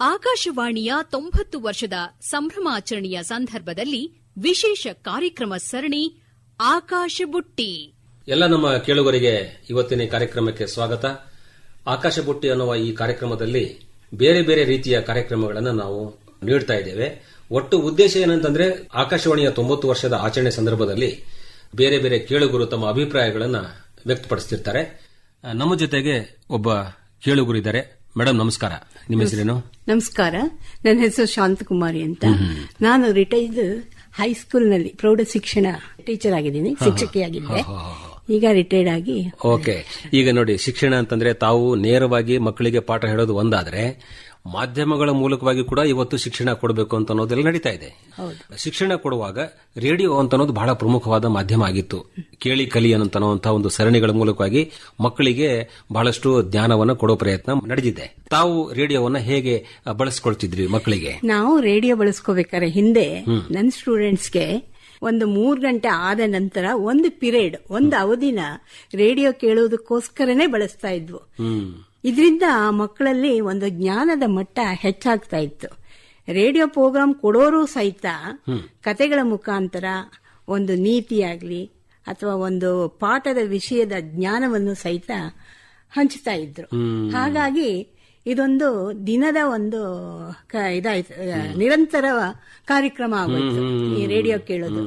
ಆಕಾಶವಾಣಿಯ ತೊಂಬತ್ತು ವರ್ಷದ ಸಂಭ್ರಮಾಚರಣೆಯ ಸಂದರ್ಭದಲ್ಲಿ ವಿಶೇಷ ಕಾರ್ಯಕ್ರಮ ಸರಣಿ ಆಕಾಶ ಬುಟ್ಟಿ ಎಲ್ಲ ನಮ್ಮ ಕೇಳುಗರಿಗೆ ಇವತ್ತಿನ ಕಾರ್ಯಕ್ರಮಕ್ಕೆ ಸ್ವಾಗತ. ಆಕಾಶ ಬುಟ್ಟಿ ಅನ್ನುವ ಈ ಕಾರ್ಯಕ್ರಮದಲ್ಲಿ ಬೇರೆ ಬೇರೆ ರೀತಿಯ ಕಾರ್ಯಕ್ರಮಗಳನ್ನು ನಾವು ನೀಡ್ತಾ ಇದ್ದೇವೆ. ಒಟ್ಟು ಉದ್ದೇಶ ಏನಂತಂದ್ರೆ ಆಕಾಶವಾಣಿಯ ತೊಂಬತ್ತು ವರ್ಷದ ಆಚರಣೆ ಸಂದರ್ಭದಲ್ಲಿ ಬೇರೆ ಬೇರೆ ಕೇಳುಗರು ತಮ್ಮ ಅಭಿಪ್ರಾಯಗಳನ್ನು ವ್ಯಕ್ತಪಡಿಸ್ತಿರ್ತಾರೆ. ನಮ್ಮ ಜೊತೆಗೆ ಒಬ್ಬ ಕೇಳುಗರು ಇದ್ದಾರೆ ಮೇಡಮ್ ನಮಸ್ಕಾರ. ನಿಮ್ಮ ಹೆಸರೇನು? ನಮಸ್ಕಾರ. ನನ್ನ ಹೆಸರು ಶಾಂತಕುಮಾರಿ ಅಂತ. ನಾನು ರಿಟೈರ್ಡ್ ಹೈಸ್ಕೂಲ್ನಲ್ಲಿ ಪ್ರೌಢ ಶಿಕ್ಷಣ ಟೀಚರ್ ಆಗಿದ್ದೀನಿ ಶಿಕ್ಷಕಿಯಾಗಿದ್ದೆ ಈಗ ರಿಟೈರ್ಡ್ ಆಗಿ ಓಕೆ ಈಗ ನೋಡಿ ಶಿಕ್ಷಣ ಅಂತಂದ್ರೆ ತಾವು ನೇರವಾಗಿ ಮಕ್ಕಳಿಗೆ ಪಾಠ ಹೇಳೋದು ಒಂದಾದ್ರೆ ಮಾಧ್ಯಮಗಳ ಮೂಲಕವಾಗಿ ಕೂಡ ಇವತ್ತು ಶಿಕ್ಷಣ ಕೊಡಬೇಕು ಅಂತ ಅನ್ನೋದೆಲ್ಲ ನಡೀತಾ ಇದೆ. ಶಿಕ್ಷಣ ಕೊಡುವಾಗ ರೇಡಿಯೋ ಅಂತ ಅನ್ನೋದು ಬಹಳ ಪ್ರಮುಖವಾದ ಮಾಧ್ಯಮ ಆಗಿತ್ತು. ಕೇಳಿ ಕಲಿ ಅನ್ನುವಂತಹ ಒಂದು ಸರಣಿಗಳ ಮೂಲಕವಾಗಿ ಮಕ್ಕಳಿಗೆ ಬಹಳಷ್ಟು ಜ್ಞಾನವನ್ನು ಕೊಡೋ ಪ್ರಯತ್ನ ನಡೆದಿದೆ. ತಾವು ರೇಡಿಯೋವನ್ನ ಹೇಗೆ ಬಳಸ್ಕೊಳ್ತಿದ್ರಿ ಮಕ್ಕಳಿಗೆ? ನಾವು ರೇಡಿಯೋ ಬಳಸ್ಕೋಬೇಕಾದ್ರೆ ಹಿಂದೆ ನನ್ನ ಸ್ಟೂಡೆಂಟ್ಸ್ಗೆ ಒಂದು ಮೂರ್ ಗಂಟೆ ಆದ ನಂತರ ಒಂದು ಪಿರಿಯಡ್ ಒಂದು ಅವಧಿನ ರೇಡಿಯೋ ಕೇಳುವುದಕ್ಕೋಸ್ಕರನೇ ಬಳಸ್ತಾ ಇದ್ವು. ಹ್ಮ್ ಆ ಮಕ್ಕಳಲ್ಲಿ ಒಂದು ಜ್ಞಾನದ ಮಟ್ಟ ಹೆಚ್ಚಾಗ್ತಾ ಇತ್ತು. ರೇಡಿಯೋ ಪ್ರೋಗ್ರಾಮ್ ಕೊಡೋರು ಸಹಿತ ಕತೆಗಳ ಮುಖಾಂತರ ಒಂದು ನೀತಿಯಾಗಲಿ ಅಥವಾ ಒಂದು ಪಾಠದ ವಿಷಯದ ಜ್ಞಾನವನ್ನು ಸಹಿತ ಹಂಚ್ತಾ ಇದ್ರು. ಹಾಗಾಗಿ ಇದೊಂದು ದಿನದ ಒಂದು ಇದಾಯ್ತು ನಿರಂತರ ಕಾರ್ಯಕ್ರಮ ಆಗೋಯ್ತು ಈ ರೇಡಿಯೋ ಕೇಳೋದು.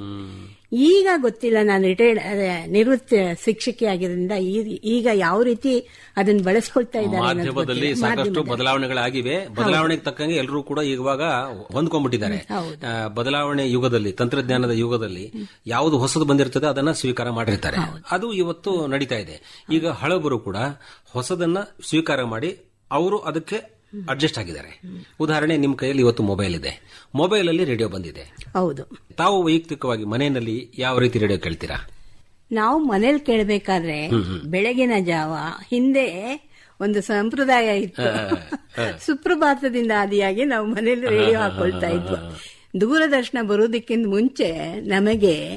ಈಗ ಗೊತ್ತಿಲ್ಲ ನಾನು ರಿಟೈರ್ಡ್ ನಿವೃತ್ತ ಶಿಕ್ಷಕಿ ಆಗಿರೋದ್ರಿಂದ ಈಗ ಯಾವ ರೀತಿ ಅದನ್ನ ಬಳಸ್ಕೊಳ್ತಾ ಇದ್ದಾರೆ ಮಾಧ್ಯಮದಲ್ಲಿ ಸಾಕಷ್ಟು ಬದಲಾವಣೆಗಳಾಗಿವೆ. ಬದಲಾವಣೆಗೆ ತಕ್ಕಂಗೆ ಎಲ್ಲರೂ ಕೂಡ ಇವಾಗ ಹೊಂದ್ಕೊಂಡ್ಬಿಟ್ಟಿದ್ದಾರೆ. ಬದಲಾವಣೆ ಯುಗದಲ್ಲಿ ತಂತ್ರಜ್ಞಾನದ ಯುಗದಲ್ಲಿ ಯಾವುದು ಹೊಸದು ಬಂದಿರ್ತದೆ ಅದನ್ನ ಸ್ವೀಕಾರ ಮಾಡಿರ್ತಾರೆ. ಅದು ಇವತ್ತು ನಡೀತಾ ಇದೆ. ಈಗ ಹಳಬರು ಕೂಡ ಹೊಸದನ್ನ ಸ್ವೀಕಾರ ಮಾಡಿ ಅವರು ಅದಕ್ಕೆ ಅಡ್ಜಸ್ಟ್ ಆಗಿದ್ದಾರೆ. ಉದಾಹರಣೆ ನಿಮ್ಮ ಕೈಯಲ್ಲಿ ಇವತ್ತು ಮೊಬೈಲ್ ಇದೆ. ಮೊಬೈಲ್ ಅಲ್ಲಿ ರೇಡಿಯೋ ಬಂದಿದೆ. ಹೌದು. ತಾವು ವೈಯಕ್ತಿಕವಾಗಿ ಮನೆಯಲ್ಲಿ ಯಾವ ರೀತಿ ರೇಡಿಯೋ ಕೇಳ್ತೀರಾ? ನಾವು ಮನೇಲಿ ಕೇಳಬೇಕಾದ್ರೆ ಬೆಳಗಿನ ಜಾವ ಹಿಂದೆ ಒಂದು ಸಂಪ್ರದಾಯ ಇತ್ತು. ಸುಪ್ರಭಾತದಿಂದ ಆದಿಯಾಗಿ ನಾವು ಮನೇಲಿ ರೇಡಿಯೋ ಹಾಕೊಳ್ತಾ ಇದ್ವಿ. ದೂರದರ್ಶನ ಬರೋದಕ್ಕಿಂತ ಮುಂಚೆ ನಮಗೆ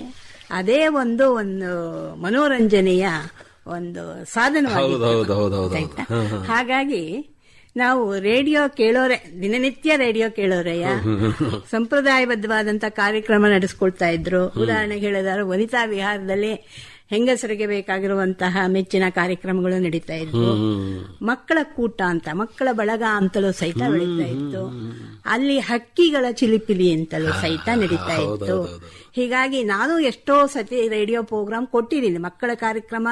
ಅದೇ ಒಂದು ಒಂದು ಮನೋರಂಜನೆಯ ಒಂದು ಸಾಧನವಾಗಿ? ಹಾಗಾಗಿ ನಾವು ರೇಡಿಯೋ ಕೇಳೋರೆ ದಿನನಿತ್ಯ ರೇಡಿಯೋ ಕೇಳೋರೆಯ ಸಂಪ್ರದಾಯಬದ್ಧವಾದಂತ ಕಾರ್ಯಕ್ರಮ ನಡೆಸ್ಕೊಳ್ತಾ ಇದ್ರು. ಉದಾಹರಣೆಗೆ ಹೇಳಿದಾರೆ ವನಿತಾ ವಿಹಾರದಲ್ಲಿ ಹೆಂಗಸರಿಗೆ ಬೇಕಾಗಿರುವಂತಹ ಮೆಚ್ಚಿನ ಕಾರ್ಯಕ್ರಮಗಳು ನಡೀತಾ ಇದ್ವು ಮಕ್ಕಳ ಕೂಟ ಅಂತ ಮಕ್ಕಳ ಬಳಗ ಅಂತಲೂ ಸಹಿತ ಬೆಳೀತಾ ಇತ್ತು. ಅಲ್ಲಿ ಹಕ್ಕಿಗಳ ಚಿಲಿಪಿಲಿ ಅಂತಲೂ ಸಹಿತ ನಡೀತಾ ಇತ್ತು. ಹೀಗಾಗಿ ನಾನು ಎಷ್ಟೋ ಸತಿ ರೇಡಿಯೋ ಪ್ರೋಗ್ರಾಮ್ ಕೊಟ್ಟಿದ್ದೀನಿ. ಮಕ್ಕಳ ಕಾರ್ಯಕ್ರಮ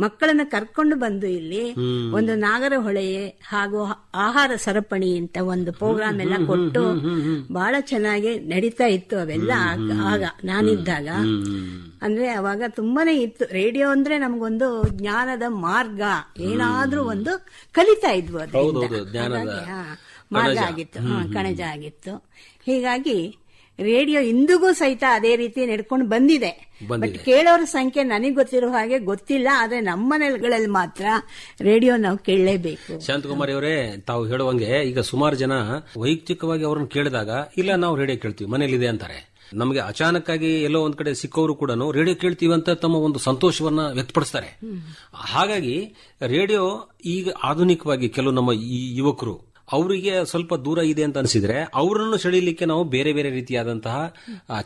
ಮಕ್ಕಳನ್ನ ಕರ್ಕೊಂಡು ಬಂದು ಇಲ್ಲಿ ಒಂದು ನಾಗರಹೊಳೆ ಹಾಗೂ ಆಹಾರ ಸರಪಣಿ ಅಂತ ಒಂದು ಪ್ರೋಗ್ರಾಮ್ ಎಲ್ಲ ಕೊಟ್ಟು ಬಹಳ ಚೆನ್ನಾಗಿ ನಡೀತಾ ಇತ್ತು ಅವೆಲ್ಲ ಆಗ- ಆಗ ನಾನಿದ್ದಾಗ. ಅಂದ್ರೆ ಅವಾಗ ತುಂಬಾನೇ ಇತ್ತು. ರೇಡಿಯೋ ಅಂದ್ರೆ ನಮಗೊಂದು ಜ್ಞಾನದ ಮಾರ್ಗ. ಏನಾದ್ರೂ ಒಂದು ಕಲಿತಾ ಇದ್ವು ಮಾರ್ಗ ಆಗಿತ್ತು. ಕಣಜ ಆಗಿತ್ತು. ಹೀಗಾಗಿ ರೇಡಿಯೋ ಇಂದಿಗೂ ಸಹಿತ ಅದೇ ರೀತಿ ನಡ್ಕೊಂಡು ಬಂದಿದೆ. ಬಟ್ ಕೇಳೋರ ಸಂಖ್ಯೆ ನನಗೆ ಗೊತ್ತಿರೋ ಹಾಗೆ ಗೊತ್ತಿಲ್ಲ ಆದ್ರೆ ನಮ್ಮ ಮನೆಗಳಲ್ಲಿ ಮಾತ್ರ ರೇಡಿಯೋ ನಾವು ಕೇಳಲೇಬೇಕು. ಶಾಂತಕುಮಾರಿ ಅವರೇ ತಾವು ಹೇಳುವಂಗೆ ಈಗ ಸುಮಾರು ಜನ ವೈಯಕ್ತಿಕವಾಗಿ ಅವ್ರನ್ನ ಕೇಳಿದಾಗ ಇಲ್ಲ ನಾವು ರೇಡಿಯೋ ಕೇಳ್ತೀವಿ ಮನೇಲಿದೆ ಅಂತಾರೆ. ನಮಗೆ ಆಗಿ ಎಲ್ಲೋ ಒಂದ್ ಕಡೆ ಸಿಕ್ಕವರು ಕೂಡ ರೇಡಿಯೋ ಕೇಳ್ತೀವಿ ಅಂತ ತಮ್ಮ ಒಂದು ಸಂತೋಷವನ್ನ ವ್ಯಕ್ತಪಡಿಸ್ತಾರೆ. ಹಾಗಾಗಿ ರೇಡಿಯೋ ಈಗ ಆಧುನಿಕವಾಗಿ ಕೆಲವು ನಮ್ಮ ಯುವಕರು, ಅವರಿಗೆ ಸ್ವಲ್ಪ ದೂರ ಇದೆ ಅಂತ ಅನಿಸಿದ್ರೆ ಅವರನ್ನು ಸೆಳೆಯಲಿಕ್ಕೆ ನಾವು ಬೇರೆ ಬೇರೆ ರೀತಿಯಾದಂತಹ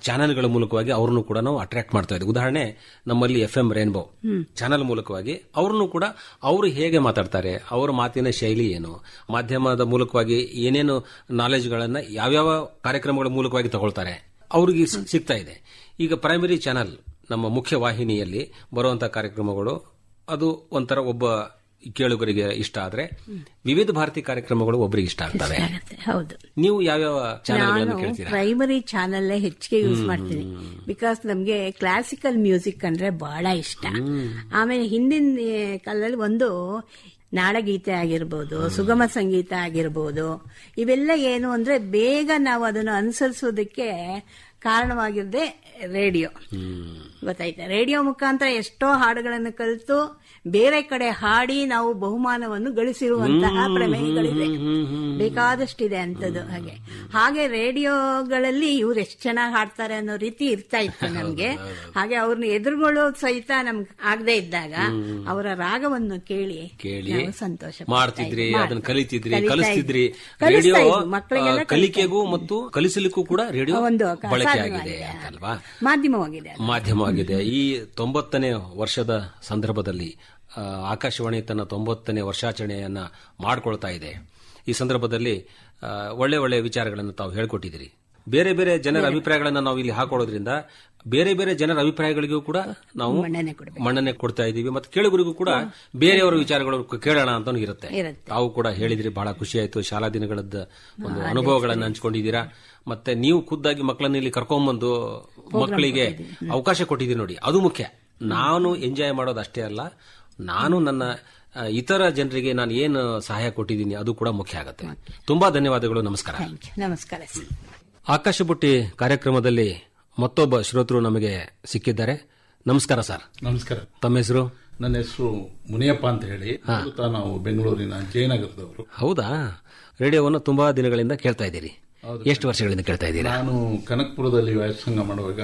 ಚಾನೆಲ್ಗಳ ಮೂಲಕವಾಗಿ ಅವರನ್ನು ಕೂಡ ನಾವು ಅಟ್ರಾಕ್ಟ್ ಮಾಡ್ತಾ ಇದ್ದೀವಿ ಉದಾಹರಣೆ, ನಮ್ಮಲ್ಲಿ ಎಫ್ ಎಂ ರೇನ್ಬೋ ಚಾನೆಲ್ ಮೂಲಕವಾಗಿ ಅವರನ್ನು ಕೂಡ ಅವರು ಹೇಗೆ ಮಾತಾಡ್ತಾರೆ, ಅವರ ಮಾತಿನ ಶೈಲಿ ಏನು, ಮಾಧ್ಯಮದ ಮೂಲಕವಾಗಿ ಏನೇನು ನಾಲೆಜ್ಗಳನ್ನ ಯಾವ್ಯಾವ ಕಾರ್ಯಕ್ರಮಗಳ ಮೂಲಕವಾಗಿ ತಗೊಳ್ತಾರೆ ಅವ್ರಿಗೆ ಸಿಗ್ತಾ ಇದೆ. ಈಗ ಪ್ರೈಮರಿ ಚಾನೆಲ್ ನಮ್ಮ ಮುಖ್ಯ ವಾಹಿನಿಯಲ್ಲಿ ಬರುವಂತಹ ಕಾರ್ಯಕ್ರಮಗಳು ಅದು ಒಂಥರ ಒಬ್ಬ ಕೇಳುಗರಿಗೆ ಇಷ್ಟ ಆದ್ರೆ ವಿವಿಧ ಭಾರತಿ ಕಾರ್ಯಕ್ರಮಗಳು ಒಬ್ಬರಿಗೆ ಇಷ್ಟ ಆಗ್ತವೆ. ಹೌದು. ನೀವು ಯಾವ್ಯಾವ ಕೇಳ್ತೀರಾ? ಪ್ರೈಮರಿ ಚಾನೆಲ್ ಹೆಚ್ಚಿಗೆ ಯೂಸ್ ಮಾಡ್ತೀನಿ. ಬಿಕಾಸ್ ನಮ್ಗೆ ಕ್ಲಾಸಿಕಲ್ ಮ್ಯೂಸಿಕ್ ಅಂದ್ರೆ ಬಹಳ ಇಷ್ಟ. ಆಮೇಲೆ ಹಿಂದಿನ ಕಾಲದಲ್ಲಿ ಒಂದು ನಾಡಗೀತೆ ಆಗಿರ್ಬೋದು ಸುಗಮ ಸಂಗೀತ ಆಗಿರ್ಬೋದು ಇವೆಲ್ಲ ಏನು ಅಂದ್ರೆ ಬೇಗ ನಾವು ಅದನ್ನು ಅನುಸರಿಸೋದಕ್ಕೆ ಕಾರಣವಾಗಿರದೆ ರೇಡಿಯೋ. ಗೊತ್ತಾಯ್ತಾ? ರೇಡಿಯೋ ಮುಖಾಂತರ ಎಷ್ಟೋ ಹಾಡುಗಳನ್ನು ಕಲಿತು ಬೇರೆ ಕಡೆ ಹಾಡಿ ನಾವು ಬಹುಮಾನವನ್ನು ಗಳಿಸಿರುವಂತಹ ಪ್ರಮೇಯಗಳಿದೆ ಬೇಕಾದಷ್ಟಿದೆ ಅಂತದ್ದು ಹಾಗೆ. ಹಾಗೆ ರೇಡಿಯೋಗಳಲ್ಲಿ ಇವ್ರು ಎಷ್ಟು ಚೆನ್ನಾಗಿ ಹಾಡ್ತಾರೆ ಅನ್ನೋ ರೀತಿ ಇರ್ತಾ ಇತ್ತು ನಮ್ಗೆ. ಹಾಗೆ ಅವ್ರನ್ನ ಎದುರುಗೊಳ್ಳೋದು ಸಹಿತ ನಮ್ಗೆ ಆಗದೆ ಇದ್ದಾಗ ಅವರ ರಾಗವನ್ನು ಕೇಳಿ ಕೇಳಿ ಸಂತೋಷ ಮಾಡ್ತಿದ್ರಿ. ಅದನ್ನ ಕಲಿತಿದ್ರಿ ಕಲಿಸ್ತಿದ್ರಿ. ರೇಡಿಯೋ ಕಲಿಕೆಗೂ ಮತ್ತು ಕಲಿಸಲಿಕ್ಕೂ ಕೂಡ ರೇಡಿಯೋ ಒಂದು. ಆಗಿದೆ ಅಂತಲ್ವಾ? ಮಾಧ್ಯಮವಾಗಿದೆ. ಮಾಧ್ಯಮವಾಗಿದೆ. ಈ ತೊಂಬತ್ತನೇ ವರ್ಷದ ಸಂದರ್ಭದಲ್ಲಿ ಆಕಾಶವಾಣಿ ತನ್ನ ತೊಂಬತ್ತನೇ ವರ್ಷಾಚರಣೆಯನ್ನ ಮಾಡಿಕೊಳ್ತಾ ಇದೆ. ಈ ಸಂದರ್ಭದಲ್ಲಿ ಒಳ್ಳೆ ಒಳ್ಳೆ ವಿಚಾರಗಳನ್ನು ತಾವು ಹೇಳ್ಕೊಟ್ಟಿದ್ದೀರಿ. ಬೇರೆ ಬೇರೆ ಜನರ ಅಭಿಪ್ರಾಯಗಳನ್ನು ನಾವು ಇಲ್ಲಿ ಹಾಕೊಳ್ಳೋದ್ರಿಂದ ಬೇರೆ ಬೇರೆ ಜನರ ಅಭಿಪ್ರಾಯಗಳಿಗೂ ಕೂಡ ನಾವು ಮನ್ನಣೆ ಕೊಡ್ತಾ ಇದ್ದೀವಿ. ಮತ್ತೆ ಕೇಳುಗರಿಗೂ ಕೂಡ ಬೇರೆಯವರ ವಿಚಾರಗಳು ಕೇಳೋಣ ಅಂತ ಇರುತ್ತೆ. ತಾವು ಕೂಡ ಹೇಳಿದ್ರಿ ಬಹಳ ಖುಷಿ ಆಯ್ತು. ಶಾಲಾ ದಿನಗಳದ್ದು ಒಂದು ಅನುಭವಗಳನ್ನು ಹಂಚ್ಕೊಂಡಿದ್ದೀರಾ. ಮತ್ತೆ ನೀವು ಖುದ್ದಾಗಿ ಮಕ್ಕಳನ್ನ ಇಲ್ಲಿ ಕರ್ಕೊಂಡ್ಬಂದು ಮಕ್ಕಳಿಗೆ ಅವಕಾಶ ಕೊಟ್ಟಿದ್ದೀರಿ ನೋಡಿ. ಅದು ಮುಖ್ಯ. ನಾನು ಎಂಜಾಯ್ ಮಾಡೋದು ಅಷ್ಟೇ ಅಲ್ಲ. ನಾನು ನನ್ನ ಇತರ ಜನರಿಗೆ ನಾನು ಏನು ಸಹಾಯ ಕೊಟ್ಟಿದ್ದೀನಿ ಅದು ಕೂಡ ಮುಖ್ಯ ಆಗುತ್ತೆ. ತುಂಬಾ ಧನ್ಯವಾದಗಳು. ನಮಸ್ಕಾರ. ನಮಸ್ಕಾರ. ಆಕಾಶ ಬುಟ್ಟಿ ಕಾರ್ಯಕ್ರಮದಲ್ಲಿ ಮತ್ತೊಬ್ಬ ಶ್ರೋತೃ ನಮಗೆ ಸಿಕ್ಕಿದ್ದಾರೆ. ನಮಸ್ಕಾರ ಸರ್. ನಮಸ್ಕಾರ. ತಮ್ಮ ಹೆಸರು? ನನ್ನ ಹೆಸರು ಮುನಿಯಪ್ಪ ಅಂತ ಹೇಳಿ. ನಾವು ಬೆಂಗಳೂರಿನ ಜಯನಗರದವರು. ಹೌದಾ? ರೇಡಿಯೋವನ್ನು ತುಂಬಾ ದಿನಗಳಿಂದ ಕೇಳ್ತಾ ಇದ್ದೀರಿ. ಎಷ್ಟು ವರ್ಷಗಳಿಂದ ಕೇಳ್ತಾ ಇದ್ದೀರಿ? ನಾನು ಕನಕಪುರದಲ್ಲಿ ವ್ಯಾಸಂಗ ಮಾಡುವಾಗ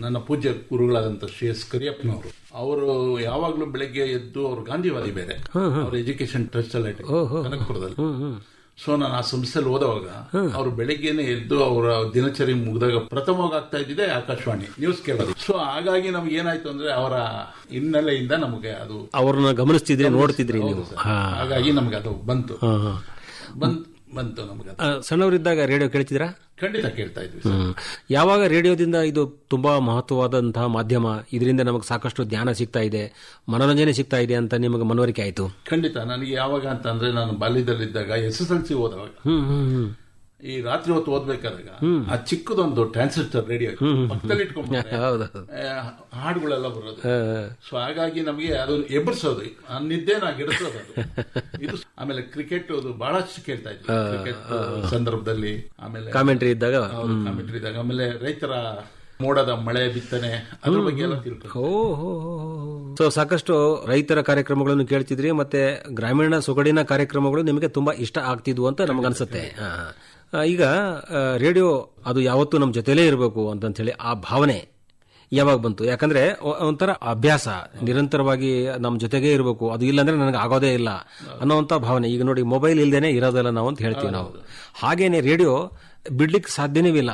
ನನ್ನ ಪೂಜ್ಯ ಗುರುಗಳಾದಂತ ಶ್ರೀ ಎಸ್ ಕರಿಯಪ್ಪನವರು ಅವರು ಯಾವಾಗ್ಲೂ ಬೆಳಗ್ಗೆ ಎದ್ದು ಅವರು ಗಾಂಧಿವಾದಿ ಬೇರೆ. ಅವ್ರ ಎಜುಕೇಶನ್ ಟ್ರಸ್ಟ್ ಅಲ್ಲಿ ಕನಕಪುರದಲ್ಲಿ. ಸೊ ನಾನು ಆ ಸಂಸ್ಥೆಯಲ್ಲಿ ಓದುವಾಗ ಅವರು ಬೆಳಿಗ್ಗೆನೆ ಎದ್ದು ಅವರ ದಿನಚರಿ ಮುಗಿದಾಗ ಪ್ರಥಮವಾಗಿ ಆಗ್ತಾ ಇದ್ದಿದೆ ಆಕಾಶವಾಣಿ ನ್ಯೂಸ್ ಕೇಳೋದು. ಸೊ ಹಾಗಾಗಿ ನಮ್ಗೆ ಏನಾಯ್ತು ಅಂದ್ರೆ ಅವರ ಹಿನ್ನೆಲೆಯಿಂದ ನಮಗೆ ಅದು ಅವ್ರನ್ನ ಗಮನಿಸ್ತಿದ್ರೆ ನೋಡ್ತಿದ್ರಿ. ಹಾಗಾಗಿ ನಮ್ಗೆ ಅದು ಬಂತು. ಹಾ. ಬಂತು ನಮ್ಗೆ ಸಣ್ಣವರಿದ್ದಾಗ ರೇಡಿಯೋ ಕೇಳ್ತಿದ್ರಾ? ಖಂಡಿತ ಕೇಳ್ತಾ ಇದ್ವಿ. ಯಾವಾಗ ರೇಡಿಯೋದಿಂದ ಇದು ತುಂಬಾ ಮಹತ್ವವಾದಂತಹ ಮಾಧ್ಯಮ ಇದರಿಂದ ನಮಗೆ ಸಾಕಷ್ಟು ಜ್ಞಾನ ಸಿಗ್ತಾ ಇದೆ ಮನೋರಂಜನೆ ಸಿಗ್ತಾ ಇದೆ ಅಂತ ನಿಮಗೆ ಮನವರಿಕೆ ಆಯಿತು? ಖಂಡಿತ. ನನಗೆ ಯಾವಾಗ ಅಂತ ಅಂದ್ರೆ ನಾನು ಬಾಲ್ಯದಲ್ಲಿದ್ದಾಗ ಎಸ್ ಎಸ್ ಎಲ್ ಸಿ ಓದುವಾಗ ಹ್ಮ್. ಈ ರಾತ್ರಿ ಹೊತ್ತು ಓದ್ಬೇಕಾದಾಗ ಆ ಚಿಕ್ಕದೊಂದು ಟ್ರಾನ್ಸಿಸ್ಟರ್ ರೇಡಿಯೋ ಪಕ್ಕದಲ್ಲಿ ಆ, ಹಾಡುಗಳೆಲ್ಲ ಬರೋದು. ಸೊ ಹಾಗಾಗಿ ನಮಗೆ ಅದು ಎಬ್ಬರಿಸೋದು. ನಿದ್ದೆ ನಿದ್ದೆನ ಗೆಡಿಸೋದು ಅದು. ಇದು ಆಮೇಲೆ ಕ್ರಿಕೆಟ್ ಅದು ಬಹಳಷ್ಟು ಕೇಳ್ತಾ ಇದ್ವಿ. ಕ್ರಿಕೆಟ್ ಸಂದರ್ಭದಲ್ಲಿ ಆಮೇಲೆ ಕಾಮೆಂಟ್ರಿ ಇದ್ದಾಗ? ಕಾಮೆಂಟ್ರಿ ಇದ್ದಾಗ. ಆಮೇಲೆ ರೈತರ ಮೋಡದ ಮಳೆ ಬಿತ್ತನೆ ಅದ್ರ ಬಗ್ಗೆ ಎಲ್ಲ ತಿಳ್ಕೊಂಡು ಓ ಹೋ ಸೊ ಸಾಕಷ್ಟು ರೈತರ ಕಾರ್ಯಕ್ರಮಗಳನ್ನು ಕೇಳ್ತಿದ್ರಿ ಮತ್ತೆ ಗ್ರಾಮೀಣ ಸೊಗಡಿನ ಕಾರ್ಯಕ್ರಮಗಳು ನಿಮಗೆ ತುಂಬಾ ಇಷ್ಟ ಆಗ್ತಿದ್ವು ಅಂತ ನಮಗನ್ಸುತ್ತೆ. ಈಗ ರೇಡಿಯೋ ಅದು ಯಾವತ್ತೂ ನಮ್ಮ ಜೊತೆಲೇ ಇರಬೇಕು ಅಂತ ಹೇಳಿ ಆ ಭಾವನೆ ಯಾವಾಗ ಬಂತು? ಯಾಕಂದ್ರೆ ಒಂಥರ ಅಭ್ಯಾಸ ನಿರಂತರವಾಗಿ ನಮ್ಮ ಜೊತೆಗೆ ಇರಬೇಕು. ಅದು ಇಲ್ಲಾಂದ್ರೆ ನನಗೆ ಆಗೋದೇ ಇಲ್ಲ ಅನ್ನೋಂಥ ಭಾವನೆ. ಈಗ ನೋಡಿ ಮೊಬೈಲ್ ಇಲ್ಲದೇನೆ ಇರೋದಿಲ್ಲ ನಾವು ಅಂತ ಹೇಳ್ತೀವಿ ನಾವು. ಹಾಗೇನೆ ರೇಡಿಯೋ ಬಿಡ್ಲಿಕ್ಕೆ ಸಾಧ್ಯನೇ ಇಲ್ಲ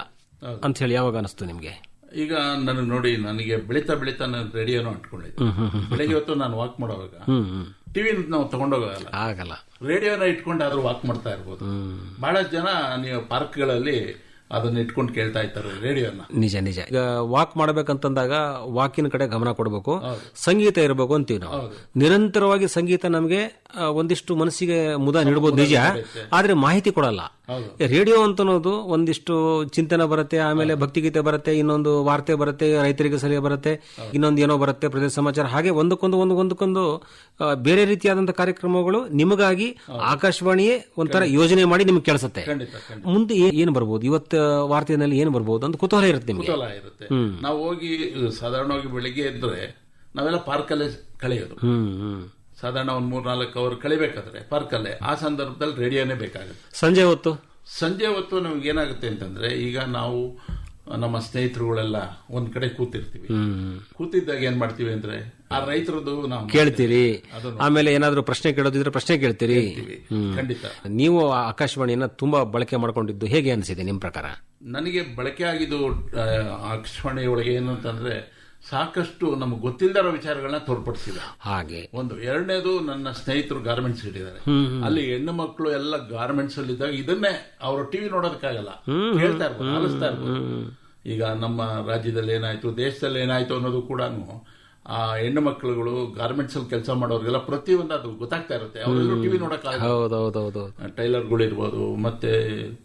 ಅಂತ ಹೇಳಿ ಯಾವಾಗ ಅನಿಸ್ತು ನಿಮ್ಗೆ? ಈಗ ನನಗೆ ನೋಡಿ ನನಗೆ ಬೆಳೀತಾ ಬೆಳೀತಾ ನಾನು ರೇಡಿಯೋನು ಇಟ್ಕೊಂಡಿದ್ದೆ ಬೆಳಗ್ಗೆ ಹೊತ್ತು ನಾನು ವಾಕ್ ಮಾಡೋವಾಗ ಟಿವಿ ನಾವು ತಗೊಂಡೋಗಲ್ಲ ಆಗಲ್ಲ. ರೇಡಿಯೋನ ಇಟ್ಕೊಂಡಾದ್ರೂ ವಾಕ್ ಮಾಡ್ತಾ ಇರ್ಬೋದು. ಬಹಳ ಜನ ನೀವು ಪಾರ್ಕ್ಗಳಲ್ಲಿ ಅದನ್ನ ಇಟ್ಕೊಂಡು ಕೇಳ್ತಾ ಇರ್ತಾರೆ ರೇಡಿಯೋನ. ನಿಜ ನಿಜ. ಈಗ ವಾಕ್ ಮಾಡ್ಬೇಕಂತಂದಾಗ ವಾಕಿನ ಕಡೆ ಗಮನ ಕೊಡಬೇಕು. ಸಂಗೀತ ಇರಬೇಕು ಅಂತೀವಿ ನಾವು. ನಿರಂತರವಾಗಿ ಸಂಗೀತ ನಮಗೆ ಒಂದಿಷ್ಟು ಮನಸ್ಸಿಗೆ ಮುದ ನೀಡಬಹುದು ನಿಜ. ಆದ್ರೆ ಮಾಹಿತಿ ಕೊಡಲ್ಲ. ರೇಡಿಯೋ ಅಂತ ಅನ್ನೋದು ಒಂದಿಷ್ಟು ಚಿಂತನೆ ಬರುತ್ತೆ ಆಮೇಲೆ ಭಕ್ತಿಗೀತೆ ಬರುತ್ತೆ ಇನ್ನೊಂದು ವಾರ್ತೆ ಬರುತ್ತೆ ರೈತರಿಗೆ ಸಲಹೆ ಬರುತ್ತೆ ಇನ್ನೊಂದು ಏನೋ ಬರುತ್ತೆ ಪ್ರದೇಶ ಸಮಾಚಾರ. ಹಾಗೆ ಒಂದಕ್ಕೊಂದು ಒಂದು ಒಂದಕ್ಕೊಂದು ಬೇರೆ ರೀತಿಯಾದಂತಹ ಕಾರ್ಯಕ್ರಮಗಳು ನಿಮಗಾಗಿ ಆಕಾಶವಾಣಿಯೇ ಒಂಥರ ಯೋಜನೆ ಮಾಡಿ ನಿಮ್ಗೆ ಕೇಳಿಸುತ್ತೆ. ಮುಂದೆ ಏನು ಬರ್ಬೋದು? ಇವತ್ತು ವಾರ್ತೆಯಲ್ಲಿ ಏನು ಬರ್ಬೋದು ಅಂತ ಕುತೂಹಲ ಇರುತ್ತೆ ನಿಮಗೆ? ಕುತೂಹಲ ಇರುತ್ತೆ. ನಾವು ಹೋಗಿ ಸಾಧಾರಣವಾಗಿ ಬೆಳಿಗ್ಗೆ ಇದ್ರೆ ನಾವೆಲ್ಲ ಪಾರ್ಕಲ್ಲಿ ಕಳೆಯೋದು. ಸಾಧಾರಣ ಒಂದು ಮೂರ್ ನಾಲ್ಕು ಅವರ್ ಕಳಿಬೇಕಾದ್ರೆ ಪಾರ್ಕಲ್ಲೇ ಆ ಸಂದರ್ಭದಲ್ಲಿ ರೇಡಿಯೋನೇ ಬೇಕಾಗುತ್ತೆ. ಸಂಜೆ ಹೊತ್ತು? ಸಂಜೆ ಹೊತ್ತು ನಮ್ಗೆ ಏನಾಗುತ್ತೆ ಅಂತಂದ್ರೆ ಈಗ ನಾವು ನಮ್ಮ ಸ್ನೇಹಿತರುಗಳೆಲ್ಲ ಒಂದ್ ಕಡೆ ಕೂತಿರ್ತೀವಿ. ಕೂತಿದ್ದಾಗ ಏನ್ ಮಾಡ್ತೀವಿ ಅಂದ್ರೆ ಆ ರೈತರದ್ದು ನಾವು ಕೇಳ್ತೀರಿ. ಆಮೇಲೆ ಏನಾದ್ರೂ ಪ್ರಶ್ನೆ ಕೇಳೋದಿದ್ರೆ ಪ್ರಶ್ನೆ ಕೇಳ್ತೀರಿ. ಖಂಡಿತ. ನೀವು ಆ ಆಕಾಶವಾಣಿಯನ್ನ ತುಂಬಾ ಬಳಕೆ ಮಾಡ್ಕೊಂಡಿದ್ದು ಹೇಗೆ ಅನಿಸಿದೆ ನಿಮ್ ಪ್ರಕಾರ? ನನಗೆ ಬಳಕೆ ಆಗಿದ್ದು ಆಕಾಶವಾಣಿ ಒಳಗೆ ಏನು ಅಂತಂದ್ರೆ ಸಾಕಷ್ಟು ನಮ್ಗೆ ಗೊತ್ತಿಲ್ಲದ ವಿಚಾರಗಳನ್ನ ತೋರ್ಪಡಿಸಿದೆ. ಹಾಗೆ. ಒಂದು ಎರಡನೇದು ನನ್ನ ಸ್ನೇಹಿತರು ಗಾರ್ಮೆಂಟ್ಸ್ ಇಟ್ಟಿದ್ದಾರೆ ಅಲ್ಲಿ ಹೆಣ್ಣು ಮಕ್ಕಳು ಎಲ್ಲ ಗಾರ್ಮೆಂಟ್ಸ್ ಅಲ್ಲಿ ಇದ್ದಾಗ ಇದನ್ನೇ ಅವರು ಟಿವಿ ನೋಡೋದಕ್ಕಾಗಲ್ಲ. ಹೇಳ್ತಾ ಇರ್ಬೋದು ಆಲಿಸ್ತಾ ಇರ್ಬೋದು. ಈಗ ನಮ್ಮ ರಾಜ್ಯದಲ್ಲಿ ಏನಾಯ್ತು ದೇಶದಲ್ಲಿ ಏನಾಯ್ತು ಅನ್ನೋದು ಕೂಡ ಹೆಣ್ಣು ಮಕ್ಕಳುಗಳು ಗಾರ್ಮೆಂಟ್ಸ್ ಅಲ್ಲಿ ಕೆಲಸ ಮಾಡೋರಿಗೆಲ್ಲ ಪ್ರತಿಯೊಂದು ಅದು ಗೊತ್ತಾಗ್ತಾ ಇರುತ್ತೆ. ಅವರೆಲ್ಲರೂ ಟಿವಿ ನೋಡಕ್ಕಾಗಲ್ಲ. ಟೈಲರ್ಗಳು ಇರ್ಬೋದು ಮತ್ತೆ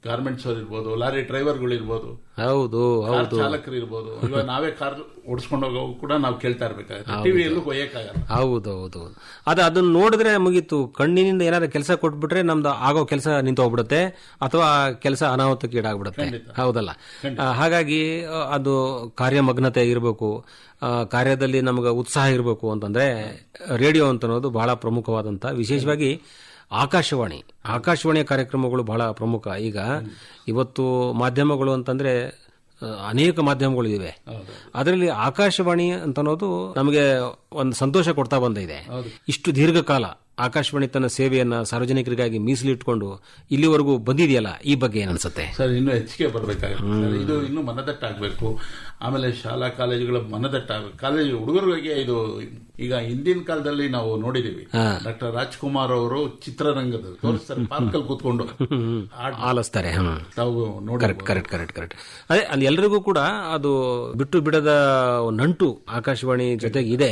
ಗಾರ್ಮೆಂಟ್ಸ್ ಅವ್ರು ಇರ್ಬೋದು ಲಾರಿ ಡ್ರೈವರ್ಗಳು ಇರ್ಬೋದು. ಹೌದು ಹೌದು. ಚಾಲಕರು ಇರ್ಬೋದು. ಇವಾಗ ನಾವೇ ಕಾರ್ ಓಡಿಸ್ಕೊಂಡು ಹೋಗೋ ಕೂಡ ನಾವು ಕೇಳ್ತಾ ಇರ್ಬೇಕಾಗುತ್ತೆ. ಟಿವಿ ಎಲ್ಲೂ ಒಯ್ಯಕ್ಕಾಗಲ್ಲ. ಹೌದು ಹೌದು ಅದು ಅದನ್ನ ನೋಡಿದ್ರೆ ಮುಗೀತು. ಕಣ್ಣಿನಿಂದ ಏನಾದ್ರು ಕೆಲಸ ಕೊಟ್ಬಿಟ್ರೆ ನಮ್ದು ಆಗೋ ಕೆಲಸ ನಿಂತು ಹೋಗ್ಬಿಡುತ್ತೆ ಅಥವಾ ಕೆಲಸ ಅನಾಹುತಕ್ಕೆ ಈಡಾಗ್ಬಿಡುತ್ತೆ ಹೌದಲ್ಲ? ಹಾಗಾಗಿ ಅದು ಕಾರ್ಯಮಗ್ನತೆ ಇರಬೇಕು. ಕಾರ್ಯದಲ್ಲಿ ನಮಗೆ ಉತ್ಸಾಹ ಇರಬೇಕು ಅಂತಂದ್ರೆ ರೇಡಿಯೋ ಅಂತ ಅನ್ನೋದು ಬಹಳ ಪ್ರಮುಖವಾದಂತ ವಿಶೇಷವಾಗಿ ಆಕಾಶವಾಣಿ. ಆಕಾಶವಾಣಿಯ ಕಾರ್ಯಕ್ರಮಗಳು ಬಹಳ ಪ್ರಮುಖ. ಈಗ ಇವತ್ತು ಮಾಧ್ಯಮಗಳು ಅಂತಂದ್ರೆ ಅನೇಕ ಮಾಧ್ಯಮಗಳು ಇವೆ. ಅದರಲ್ಲಿ ಆಕಾಶವಾಣಿ ಅಂತ ಅನ್ನೋದು ನಮಗೆ ಒಂದು ಸಂತೋಷ ಕೊಡ್ತಾ ಬಂದಿದೆ. ಇಷ್ಟು ದೀರ್ಘಕಾಲ ಆಕಾಶವಾಣಿ ತನ್ನ ಸೇವೆಯನ್ನು ಸಾರ್ವಜನಿಕರಿಗಾಗಿ ಮೀಸಲಿಟ್ಕೊಂಡು ಇಲ್ಲಿವರೆಗೂ ಬಂದಿದೆಯಲ್ಲ ಈ ಬಗ್ಗೆ ಏನ್ ಅನ್ಸುತ್ತೆ? ಸರ್ ಇನ್ನೂ ಹೆಚ್ಚಿಗೆ ಬರಬೇಕಾಗುತ್ತೆ. ಇದು ಇನ್ನೂ ಮನದಟ್ಟಾಗಬೇಕು. ಆಮೇಲೆ ಶಾಲಾ ಕಾಲೇಜುಗಳ ಮನದಟ್ಟ ಕಾಲೇಜು ಹುಡುಗರಿಗೆ ಇದು ಈಗ ಹಿಂದಿನ ಕಾಲದಲ್ಲಿ ನಾವು ನೋಡಿದೀವಿ. ಡಾಕ್ಟರ್ ರಾಜ್ಕುಮಾರ್ ಅವರು ಚಿತ್ರರಂಗದಲ್ಲಿ ತೋರಿಸ್ತಾರೆ ಪಾರ್ಕಲ್ಲಿ ಕೂತ್ಕೊಂಡು. ಆಲಸ್ತಾರೆ ಆಲಿಸ್ತಾರೆ ತಾವು ನೋಡಿ ಕರೆಕ್ಟ್ ಕರೆಕ್ಟ್ ಕರೆಕ್ಟ್ ಕರೆಕ್ಟ್. ಅದೇ ಅಲ್ಲಿ ಎಲ್ರಿಗೂ ಕೂಡ ಅದು ಬಿಟ್ಟು ಬಿಡದ ನಂಟು ಆಕಾಶವಾಣಿ ಜೊತೆಗೆ ಇದೆ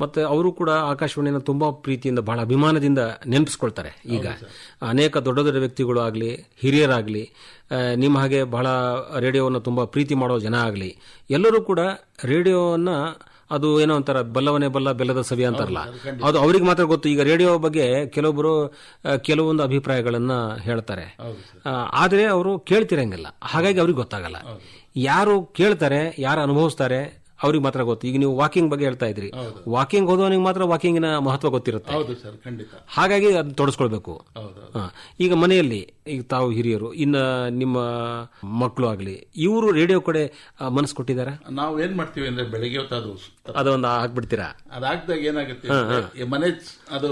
ಮತ್ತೆ ಅವರು ಕೂಡ ಆಕಾಶವಾಣಿನ ತುಂಬಾ ಪ್ರೀತಿಯಿಂದ ಬಹಳ ಅಭಿಮಾನದಿಂದ ನೆನಪಿಸ್ಕೊಳ್ತಾರೆ ಈಗ. ಅನೇಕ ದೊಡ್ಡ ದೊಡ್ಡ ವ್ಯಕ್ತಿಗಳು ಆಗಲಿ ಹಿರಿಯರಾಗಲಿ ನಿಮ್ಮ ಹಾಗೆ ಬಹಳ ರೇಡಿಯೋವನ್ನು ತುಂಬ ಪ್ರೀತಿ ಮಾಡೋ ಜನ ಆಗಲಿ ಎಲ್ಲರೂ ಕೂಡ ರೇಡಿಯೋವನ್ನು ಅದು ಏನೋ ಒಂಥರ ಬಲ್ಲವನೇ ಬಲ್ಲ ಬೆಲ್ಲದ ಸವಿ ಅಂತಾರಲ್ಲ ಅದು ಅವ್ರಿಗೆ ಮಾತ್ರ ಗೊತ್ತು. ಈಗ ರೇಡಿಯೋ ಬಗ್ಗೆ ಕೆಲವೊಬ್ಬರು ಕೆಲವೊಂದು ಅಭಿಪ್ರಾಯಗಳನ್ನು ಹೇಳ್ತಾರೆ. ಆದರೆ ಅವರು ಕೇಳ್ತಿರಂಗಿಲ್ಲ. ಹಾಗಾಗಿ ಅವ್ರಿಗೆ ಗೊತ್ತಾಗಲ್ಲ. ಯಾರು ಕೇಳ್ತಾರೆ ಯಾರು ಅನುಭವಿಸ್ತಾರೆ ಅವ್ರಿಗೆ ಮಾತ್ರ ಗೊತ್ತು. ಈಗ ನೀವು ವಾಕಿಂಗ್ ಬಗ್ಗೆ ಹೇಳ್ತಾ ಇದ್ರಿ. ವಾಕಿಂಗ್ ಹೋದವನಿಗೆ ಮಾತ್ರ ವಾಕಿಂಗಿನ ಮಹತ್ವ ಗೊತ್ತಿರುತ್ತೆ. ಹೌದು ಸರ್ ಖಂಡಿತ. ಹಾಗಾಗಿ ಅದನ್ನ ತೊಡಸ್ಕೊಳ್ಬೇಕು. ಹೌದು ಈಗ ಮನೆಯಲ್ಲಿ ಈಗ ತಾವು ಹಿರಿಯರು ಇನ್ನ ನಿಮ್ಮ ಮಕ್ಕಳು ಆಗಲಿ ಇವರು ರೇಡಿಯೋ ಕಡೆ ಮನಸ್ಸು ಕೊಟ್ಟಿದ್ದಾರೆ ನಾವು ಏನ್ ಮಾಡ್ತೀವಿ ಅಂದ್ರೆ ಬೆಳಗ್ಗೆ ಹೊತ್ತು ಅದೊಂದು ಹಾಕ್ಬಿಡ್ತೀರಾ ಅದಾಗ್ದಾಗ ಏನಾಗುತ್ತೆ ಮನೆ ಅದು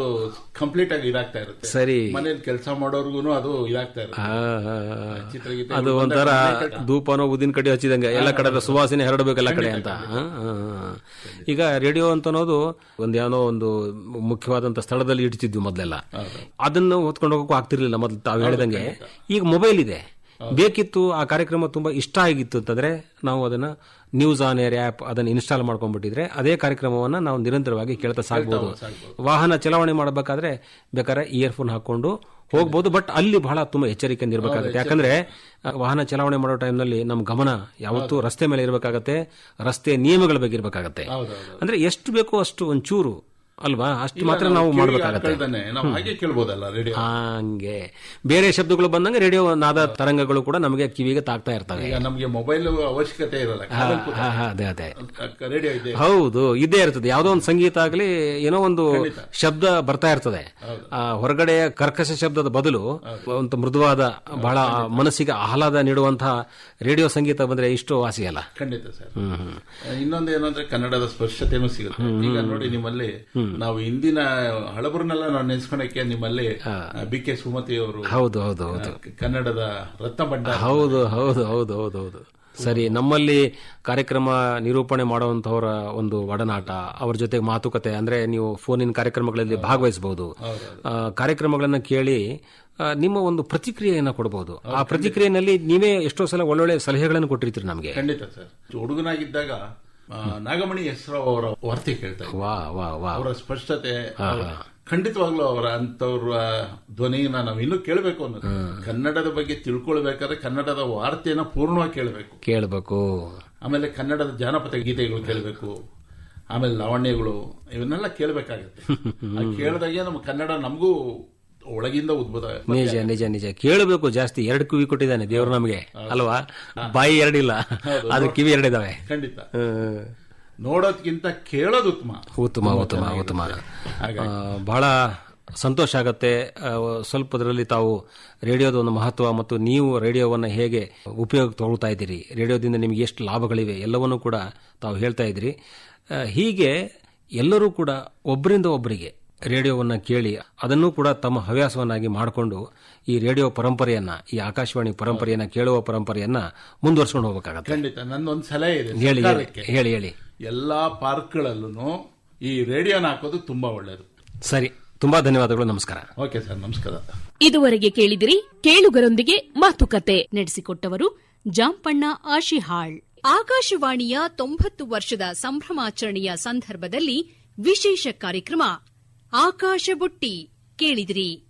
ಕಂಪ್ಲೀಟ್ ಆಗಿ ಇದಾಗ್ತಾ ಇರುತ್ತೆ. ಸರಿ. ಮನೇಲಿ ಕೆಲಸ ಮಾಡೋರ್ಗು ಅದು ಇದಾಗ್ತಾ ಇರುತ್ತೆ. ಅದು ಒಂಥರ ಧೂಪನೋ ಉದಿನ ಕಡೆ ಹಚ್ಚಿದಂಗೆ ಎಲ್ಲ ಕಡೆ ಸುವಾಸನೆ ಹರಡಬೇಕು ಎಲ್ಲ ಕಡೆ ಅಂತ. ಈಗ ರೇಡಿಯೋ ಅಂತ ಅನ್ನೋದು ಒಂದ್ ಏನೋ ಒಂದು ಮುಖ್ಯವಾದಂತ ಸ್ಥಳದಲ್ಲಿ ಇಡ್ತಿದ್ವಿ ಮೊದಲೆಲ್ಲ. ಅದನ್ನು ಹೊತ್ಕೊಂಡು ಹೋಗಕ್ಕೂ ಆಗ್ತಿರ್ಲಿಲ್ಲ ಮೊದ್ಲು ತಾವು ಹೇಳಿದಂಗೆ. ಈಗ ಮೊಬೈಲ್ ಇದೆ. ಬೇಕಿತ್ತು ಆ ಕಾರ್ಯಕ್ರಮ ತುಂಬಾ ಇಷ್ಟ ಆಗಿತ್ತು ಅಂತಂದ್ರೆ ನಾವು ಅದನ್ನ ನ್ಯೂಸ್ ಆನ್ ಏರ್ ಆ್ಯಪ್ ಅದನ್ನು ಇನ್ಸ್ಟಾಲ್ ಮಾಡ್ಕೊಂಡ್ಬಿಟ್ಟಿದ್ರೆ ಅದೇ ಕಾರ್ಯಕ್ರಮವನ್ನು ನಾವು ನಿರಂತರವಾಗಿ ಕೇಳ್ತಾ ಸಾಗ್ಬೋದು. ವಾಹನ ಚಲಾವಣೆ ಮಾಡಬೇಕಾದ್ರೆ ಬೇಕಾದ್ರೆ ಇಯರ್ಫೋನ್ ಹಾಕೊಂಡು ಹೋಗ್ಬೋದು ಬಟ್ ಅಲ್ಲಿ ಬಹಳ ತುಂಬಾ ಎಚ್ಚರಿಕೆಯಿಂದ ಇರಬೇಕಾಗುತ್ತೆ ಯಾಕಂದ್ರೆ ವಾಹನ ಚಲಾವಣೆ ಮಾಡೋ ಟೈಮ್ನಲ್ಲಿ ನಮ್ಮ ಗಮನ ಯಾವತ್ತೂ ರಸ್ತೆ ಮೇಲೆ ಇರಬೇಕಾಗತ್ತೆ. ರಸ್ತೆ ನಿಯಮಗಳ ಬಗ್ಗೆ ಇರಬೇಕಾಗತ್ತೆ. ಅಂದ್ರೆ ಎಷ್ಟು ಬೇಕೋ ಅಷ್ಟು ಒಂಚೂರು ಅಲ್ವಾ? ಅಷ್ಟು ಮಾತ್ರ ನಾವು ಮಾಡಬೇಕಾಗತ್ತೆ. ನಾವು ಹಾಗೆ ಕೇಳ್ಬೋದಲ್ಲ ರೇಡಿಯೋ. ಹಂಗೆ. ಬೇರೆ ಶಬ್ದಗಳು ಬಂದಂಗೆ ರೇಡಿಯೋ ನಾದ ತರಂಗಗಳು ಕೂಡ ನಮಗೆ ಕಿವಿಗೆ ತಾಕ್ತಾ ಇರ್ತವೆ. ಈಗ ನಮ್ಗೆ ಮೊಬೈಲ್ ಅವಶ್ಯಕತೆ ಇರಲ್ಲ ಅದೇ ಅದೇ. ರೇಡಿಯೋ ಇದೆ. ಹೌದು ಇದೇ ಇರ್ತದೆ. ಯಾವುದೋ ಒಂದು ಸಂಗೀತ ಆಗಲಿ ಏನೋ ಒಂದು ಶಬ್ದ ಬರ್ತಾ ಇರ್ತದೆ. ಹೊರಗಡೆ ಕರ್ಕಶ ಶಬ್ದದ ಬದಲು ಒಂದು ಮೃದುವಾದ ಬಹಳ ಮನಸ್ಸಿಗೆ ಆಹ್ಲಾದ ನೀಡುವಂತಹ ರೇಡಿಯೋ ಸಂಗೀತ ಬಂದ್ರೆ ಇಷ್ಟು ವಾಸಿ ಅಲ್ಲ. ಖಂಡಿತ ಸರ್. ಹ್ಮ್ ಹ್ಮ್. ಇನ್ನೊಂದು ಏನಂದ್ರೆ ಕನ್ನಡದ ಸ್ಪರ್ಶತೆನೂ ಸಿಗುತ್ತೆ. ಈಗ ನೋಡಿ ನಿಮ್ಮಲ್ಲಿ ನಾವು ಇಂದಿನ ಹಳಬರನ್ನೆಲ್ಲ ನಾವು ನೆನೆಸ್ಕೊಳಕ್ಕೆ ನಿಮ್ಮಲ್ಲಿ ಬಿ ಕೆ ಸುಮತಿ ಅವರು ಹೌದು ಹೌದು ಹೌದು. ಕನ್ನಡದ ರತ್ನ ಹೌದು ಹೌದು ಹೌದು ಹೌದು ಹೌದು. ಸರಿ ನಮ್ಮಲ್ಲಿ ಕಾರ್ಯಕ್ರಮ ನಿರೂಪಣೆ ಮಾಡುವಂತವರ ಒಂದು ಒಡನಾಟ ಅವರ ಜೊತೆ ಮಾತುಕತೆ ಅಂದ್ರೆ ನೀವು ಫೋನಿನ ಕಾರ್ಯಕ್ರಮಗಳಲ್ಲಿ ಭಾಗವಹಿಸಬಹುದು ಕಾರ್ಯಕ್ರಮಗಳನ್ನು ಕೇಳಿ ನಿಮ್ಮ ಒಂದು ಪ್ರತಿಕ್ರಿಯೆಯನ್ನು ಕೊಡಬಹುದು ಆ ಪ್ರತಿಕ್ರಿಯೆಯಲ್ಲಿ ನೀವೇ ಎಷ್ಟೋ ಸಲ ಒಳ್ಳೊಳ್ಳೆ ಸಲಹೆಗಳನ್ನು ಕೊಟ್ಟಿರ್ತೀರಿ ನಮಗೆ. ಖಂಡಿತ ಸರ್. ಹುಡುಗನಾಗಿದ್ದಾಗ ನಾಗಮಣಿ ಹೆಸರು ಅವರ ವಾರ್ತೆ ಕೇಳ್ತಾರೆ ವಾ ವಾ ವಾ. ಅವರ ಸ್ಪಷ್ಟತೆ ಖಂಡಿತವಾಗ್ಲೂ ಅವರ ಅಂತವ್ರ ಧ್ವನಿನ ನಾವು ಇನ್ನೂ ಕೇಳಬೇಕು ಅನ್ನೋದು. ಕನ್ನಡದ ಬಗ್ಗೆ ತಿಳ್ಕೊಳ್ಬೇಕಾದ್ರೆ ಕನ್ನಡದ ವಾರ್ತೆನ ಪೂರ್ಣವಾಗಿ ಕೇಳಬೇಕು. ಕೇಳಬೇಕು. ಆಮೇಲೆ ಕನ್ನಡದ ಜಾನಪದ ಗೀತೆಗಳು ಕೇಳಬೇಕು. ಆಮೇಲೆ ಲಾವಣ್ಯಗಳು ಇವನ್ನೆಲ್ಲ ಕೇಳಬೇಕಾಗತ್ತೆ. ಕೇಳಿದಾಗೆ ನಮ್ಮ ಕನ್ನಡ ನಮಗೂ ಒಳಗಿಂದ ಉದ್ಭುತ. ನಿಜ ನಿಜ ನಿಜ. ಕೇಳಬೇಕು ಜಾಸ್ತಿ. ಎರಡು ಕಿವಿ ಕೊಟ್ಟಿದ್ದಾನೆ ದೇವರು ನಮಗೆ. ಅಲ್ವಾ? ಬಾಯಿ ಎರಡಿಲ್ಲ. ಅದು ಕಿವಿ ಎರಡಿದಾವೆ. ಖಂಡಿತ. ನೋಡೋದ್ಕಿಂತ ಕೇಳೋದು ಉತ್ತಮ. ಉತ್ತಮ ಉತ್ತಮ ಉತ್ತಮ ಬಹಳ ಸಂತೋಷ ಆಗತ್ತೆ. ಸ್ವಲ್ಪ ಸ್ವಲ್ಪದರಲ್ಲಿ ತಾವು ರೇಡಿಯೋದ ಒಂದು ಮಹತ್ವ ಮತ್ತು ನೀವು ರೇಡಿಯೋವನ್ನು ಹೇಗೆ ಉಪಯೋಗ ತಗೊಳ್ತಾ ಇದ್ದೀರಿ. ರೇಡಿಯೋದಿಂದ ನಿಮಗೆ ಎಷ್ಟು ಲಾಭಗಳಿವೆ ಎಲ್ಲವನ್ನೂ ಕೂಡ ತಾವು ಹೇಳ್ತಾ ಇದ್ದೀರಿ. ಹೀಗೆ ಎಲ್ಲರೂ ಕೂಡ ಒಬ್ಬರಿಂದ ಒಬ್ಬರಿಗೆ ರೇಡಿಯೋವನ್ನು ಕೇಳಿ ಅದನ್ನು ಕೂಡ ತಮ್ಮ ಹವ್ಯಾಸವನ್ನಾಗಿ ಮಾಡಿಕೊಂಡು ಈ ರೇಡಿಯೋ ಪರಂಪರೆಯನ್ನ ಈ ಆಕಾಶವಾಣಿ ಪರಂಪರೆಯನ್ನ ಕೇಳುವ ಪರಂಪರೆಯನ್ನ ಮುಂದುವರ್ಸ್ಕೊಂಡು ಹೋಗಬೇಕಾಗುತ್ತೆ. ಖಂಡಿತ. ನನ್ನೊಂದು ಸಲಹೆ ಇದೆ ಹೇಳಿ ಹೇಳಿ. ಹೇಳಿ ಎಲ್ಲಾ ಪಾರ್ಕ್ಗಳಲ್ಲೂ ಈ ರೇಡಿಯೋನ ಹಾಕೋದು ತುಂಬಾ ಒಳ್ಳೇದು. ಸರಿ. ತುಂಬಾ ಧನ್ಯವಾದಗಳು. ನಮಸ್ಕಾರ. ಓಕೆ ಸರ್ ನಮಸ್ಕಾರ. ಇದುವರೆಗೆ ಕೇಳಿದಿರಿ ಕೇಳುಗರೊಂದಿಗೆ ಮಾತುಕತೆ ನಡೆಸಿಕೊಟ್ಟವರು ಜಾಂಪಣ್ಣ ಆಶಿಹಾಳ್. ಆಕಾಶವಾಣಿಯ ತೊಂಬತ್ತು ವರ್ಷದ ಸಂಭ್ರಮಾಚರಣೆಯ ಸಂದರ್ಭದಲ್ಲಿ ವಿಶೇಷ ಕಾರ್ಯಕ್ರಮ ಆಕಾಶ ಬುಟ್ಟಿ ಕೇಳಿದಿರಿ.